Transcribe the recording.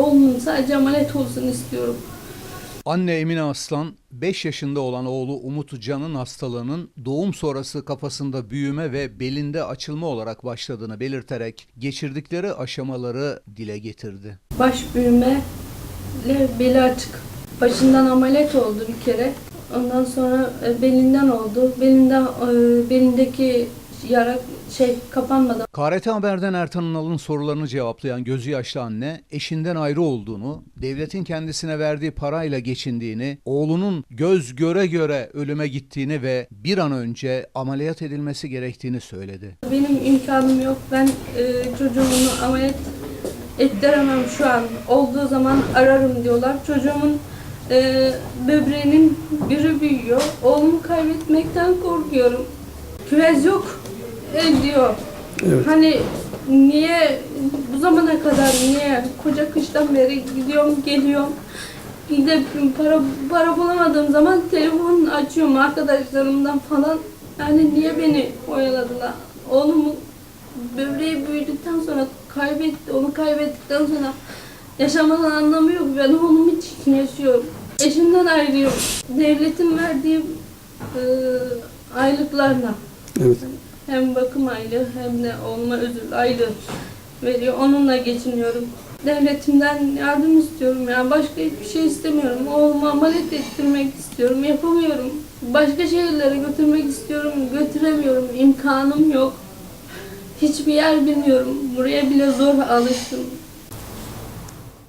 Oğlum sadece ameliyat olsun istiyorum. Anne Emine Aslan, 5 yaşında olan oğlu Umut Can'ın hastalığının doğum sonrası kafasında büyüme ve belinde açılma olarak başladığını belirterek geçirdikleri aşamaları dile getirdi. Baş büyüme ile beli açık. Başından ameliyat oldu bir kere. Ondan sonra e, belinden oldu. Belinden e, belindeki yara şey kapanmadan KRT Haber'den Ertan Ünal'ın sorularını cevaplayan gözü yaşlı anne, eşinden ayrı olduğunu, devletin kendisine verdiği parayla geçindiğini, oğlunun göz göre göre ölüme gittiğini ve bir an önce ameliyat edilmesi gerektiğini söyledi. benim imkanım yok. Ben e, çocuğumu ameliyat ettiremem şu an. Olduğu zaman ararım diyorlar. Çocuğumun e, böbreğinin biri büyüyor. Oğlumu kaybetmekten korkuyorum. Küvez yok e, diyor. Hani niye bu zamana kadar niye koca kıştan beri gidiyorum geliyorum? Bir de para para bulamadığım zaman telefon açıyorum arkadaşlarımdan falan. Yani niye beni oyaladılar? Oğlumu böbreği büyüdükten sonra kaybetti onu kaybettikten sonra yaşamanın anlamı yok. Ben oğlum için yaşıyorum. Eşimden ayrılıyorum. Devletin verdiği e, aylıklarla. Evet. Hem bakım aylığı hem de olma ödül aylığı veriyor. Onunla geçiniyorum. Devletimden yardım istiyorum. Yani başka hiçbir şey istemiyorum. Oğlumu ameliyat ettirmek istiyorum. Yapamıyorum. Başka şehirlere götürmek istiyorum. Götüremiyorum. İmkanım yok. Hiçbir yer bilmiyorum. Buraya bile zor alıştım.